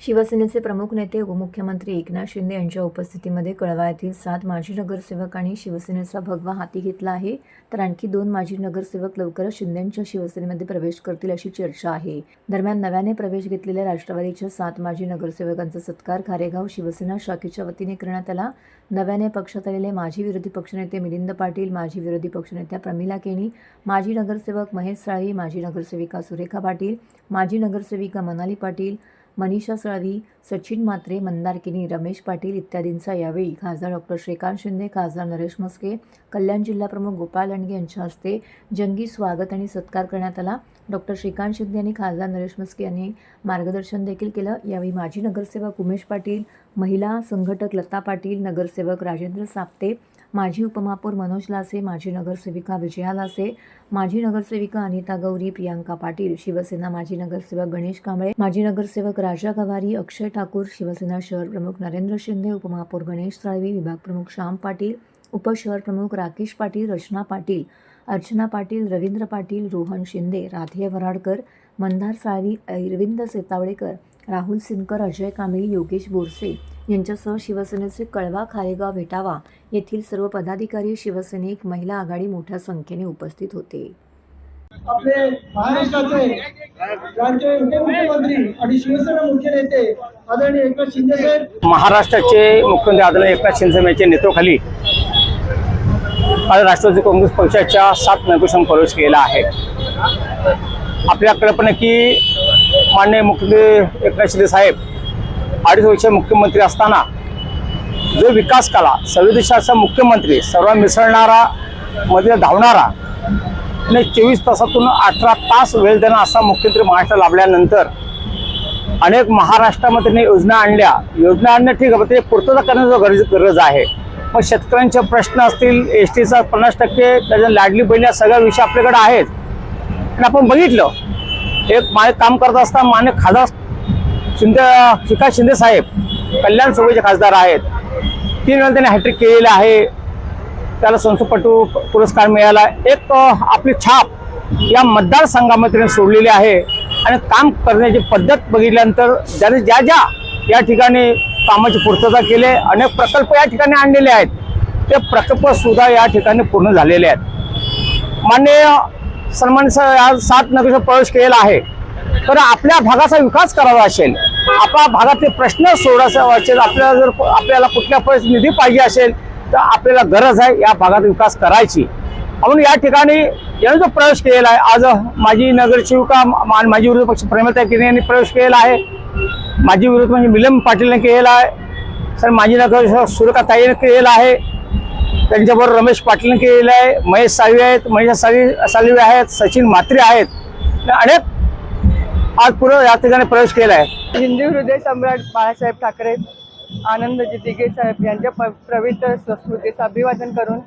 शिवसेनेचे प्रमुख नेते उपमुख्यमंत्री एकनाथ शिंदे यांच्या उपस्थितीमध्ये कळवा येथील सात माजी नगरसेवकांनी शिवसेनेचा भगवा हाती घेतला आहे. तर आणखी दोन माजी नगरसेवक लवकरच शिंदेंच्या शिवसेनेमध्ये प्रवेश करतील अशी चर्चा आहे. दरम्यान नव्याने प्रवेश घेतलेल्या राष्ट्रवादीच्या सात माजी नगरसेवकांचा सत्कार खारेगाव शिवसेना शाखेच्या वतीने करण्यात आला. नव्याने पक्षात आलेले माजी विरोधी पक्षनेते मिलिंद पाटील माजी विरोधी पक्षनेत्या प्रमिला केणी माजी नगरसेवक महेश साळी माजी नगरसेविका सुरेखा पाटील माजी नगरसेविका मनाली पाटील मनीषा सळवी सचिन म्हात्रे मंदारकिनी रमेश पाटील इत्यादींचा यावेळी खासदार डॉक्टर श्रीकांत शिंदे खासदार नरेश मस्के कल्याण जिल्हाप्रमुख गोपाळ लांडगे यांच्या हस्ते जंगी स्वागत आणि सत्कार करण्यात आला. डॉक्टर श्रीकांत शिंदे आणि खासदार नरेश मस्के यांनी मार्गदर्शन देखील केलं. यावेळी माजी नगरसेवक उमेश पाटील महिला संघटक लता पाटील नगरसेवक राजेंद्र साप्ते माजी उपमहापौर मनोज लासे माजी नगरसेविका विजया लासे माजी नगरसेविका अनिता गौरी प्रियांका पाटील शिवसेना माजी नगरसेवक गणेश कांबळे माजी नगरसेवक राजा गवारी अक्षय ठाकूर शिवसेना शहर प्रमुख नरेंद्र शिंदे उपमहापौर गणेश साळवी विभाग प्रमुख श्याम पाटील उपशहर प्रमुख राकेश पाटील रचना पाटील अर्चना पाटील रवींद्र पाटील रोहन शिंदे राधे वराडकर मंदार साळवी अरविंद सेतावळेकर राहुल सिनकर अजय कांबळी योगेश बोरसे यांच्यासह शिवसेनेचे कळवा खारेगाव भेटावा येथील सर्व पदाधिकारी शिवसैनिक महिला आघाडी मोठ्या संख्येने उपस्थित होते. आपले महाराष्ट्राचे राज्य उपमुख्यमंत्री आणि शिवसेना मुख्य नेते आदरणीय एकनाथ शिंदे महाराष्ट्राचे मुख्यमंत्री आदरणीय एकनाथ शिंदे यांच्या नेतृत्वाखाली आज राष्ट्रवादी काँग्रेस पक्षाच्या सात नगरसन प्रवेश केला आहे. आपल्याकडे पण की माननीय मुख्यमंत्री एकनाथ शिंदे साहेब अडीच वर्ष मुख्यमंत्री असताना जो विकास केला सर्व मुख्यमंत्री सर्व मिसळणारा मध्ये धावणारा आणि चोवीस तासातून अठरा तास वेळ देणं असा मुख्यमंत्री महाराष्ट्र लाभल्यानंतर अनेक महाराष्ट्रामध्ये योजना आणल्या. योजना आणणं ठीक आहे ते पूर्तता करण्याची गरज गरज आहे. मग शेतकऱ्यांचे प्रश्न असतील एस टीचा पन्नास टक्के त्याच्या लाडली बहीण या सगळ्या विषय आपल्याकडे आहेत. आणि आपण बघितलं एक माने काम करत असताना माने खासदार शिंदे शिका शिंदे साहेब कल्याण सोबतचे खासदार आहेत. तीन वेळा त्यांनी हॅट्रिक केलेलं आहे. त्याला संसदपटू पुरस्कार मिळाला. एक आपली छाप या मतदारसंघामध्ये त्यांनी सोडलेली आहे. आणि काम करण्याची पद्धत बघितल्यानंतर ज्याने ज्या ज्या या ठिकाणी कामाची पूर्तता केली आहे, अनेक प्रकल्प या ठिकाणी आणलेले आहेत. ते प्रकल्प सुद्धा या ठिकाणी पूर्ण झालेले आहेत. माननीय सन्मान आज सात नगरचा प्रवेश केलेला आहे. तर आपल्या भागाचा विकास करावा असेल आपल्या भागातले प्रश्न सोडायचा असेल आपल्याला जर आपल्याला कुठल्या परिस्थिती निधी पाहिजे असेल तर आपल्याला गरज आहे या भागात विकास करायची. म्हणून या ठिकाणी याने जो प्रवेश केलेला आहे आज माजी नगरसेविका मा- माजी विरोधी पक्ष प्रेमता किने यांनी प्रवेश केलेला आहे. माजी विरोधी म्हणजे मिलम पाटीलने केलेला आहे. सर माजी नगर सुरेखा ताईने केलेला आहे. त्यांच्याबरोबर रमेश पाटीलने केलेला आहे. महेश साळवी आहेत महेश साळवी साळवी आहेत सचिन म्हात्रे आहेत. अनेक आज पुढे या ठिकाणी प्रवेश केला आहे. हिंदू हृदय सम्राट बाळासाहेब ठाकरे आनंद दिगे साहेब यांच्या प पवित्र संस्कृतीचं अभिवादन करून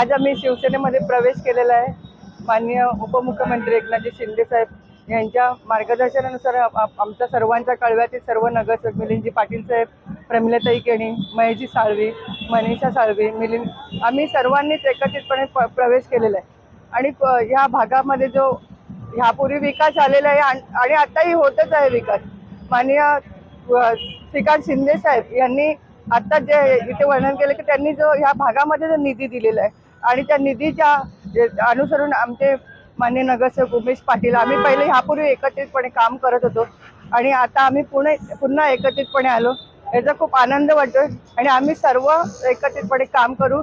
आज आम्ही शिवसेनेमध्ये प्रवेश केलेला आहे. माननीय उपमुख्यमंत्री एकनाथजी शिंदे साहेब यांच्या मार्गदर्शनानुसार आमच्या सर्वांच्या कळव्यातील सर्व नगरसेवक मिलिंदजी पाटील साहेब प्रमिलाताई केणी महेशजी साळवी मनीषा साळवी मिलिंद आम्ही सर्वांनीच एकत्रितपणे प प्रवेश केलेला आहे. आणि प- ह्या भागामध्ये जो ह्यापूर्वी विकास झालेला आहे आणि आताही होतच आहे विकास. माननीय श्रीकांत शिंदे साहेब यांनी आता जे इथे वर्णन केलं की त्यांनी जो ह्या भागामध्ये जो निधी दिलेला आहे आणि त्या निधीच्या अनुसरून आमचे मान्य नगरसेवक उमेश पाटील आम्ही पहिले ह्यापूर्वी एकत्रितपणे काम करत होतो आणि आता आम्ही पुणे पुन्हा एकत्रितपणे आलो. याचा खूप आनंद वाटतोय आणि आम्ही सर्व एकत्रितपणे काम करू.